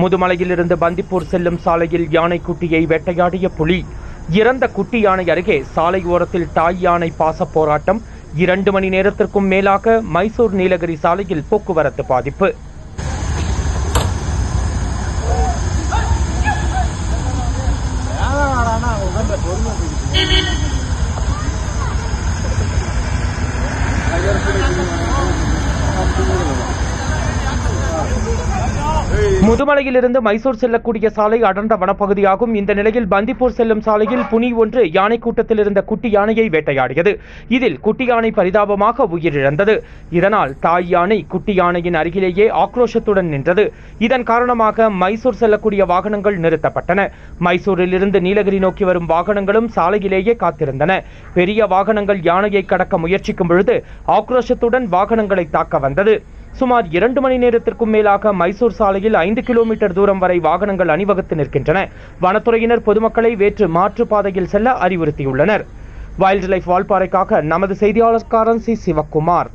முதுமலையிலிருந்து பந்திப்பூர் செல்லும் சாலையில் யானை குட்டியை வேட்டையாடிய புலி. இறந்த குட்டி யானை அருகே சாலை ஓரத்தில் தாய் யானை பாச போராட்டம். இரண்டு மணி நேரத்திற்கும் மேலாக மைசூர் நீலகிரி சாலையில் போக்குவரத்து பாதிப்பு. முதுமலையிலிருந்து மைசூர் செல்லக்கூடிய சாலை அடர்ந்த வனப்பகுதியாகும். இந்த நிலையில் பந்திப்பூர் செல்லும் சாலையில் புனி ஒன்று யானை கூட்டத்தில் இருந்த குட்டி யானையை வேட்டையாடியது. இதில் குட்டி யானை பரிதாபமாக உயிரிழந்தது. இதனால் தாய் யானை குட்டி யானையின் அருகிலேயே ஆக்ரோஷத்துடன் நின்றது. இதன் காரணமாக மைசூர் செல்லக்கூடிய வாகனங்கள் நிறுத்தப்பட்டன. மைசூரில் இருந்து நீலகிரி நோக்கி வரும் வாகனங்களும் சாலையிலேயே காத்திருந்தன. பெரிய வாகனங்கள் யானையை கடக்க முயற்சிக்கும் பொழுது ஆக்ரோஷத்துடன் வாகனங்களை தாக்க வந்தது. சுமார் இரண்டு மணி நேரத்திற்கும் மேலாக மைசூர் சாலையில் ஐந்து கிலோமீட்டர் தூரம் வரை வாகனங்கள் அணிவகுத்து நிற்கின்றன. வனத்துறையினர் பொதுமக்களை வேற்று மாற்று பாதையில் செல்ல அறிவுறுத்தியுள்ளனர். வைல்ட் லைஃப் வால்பாறைக்காக நமது செய்தியாளர்காரன் சி. சிவக்குமார்.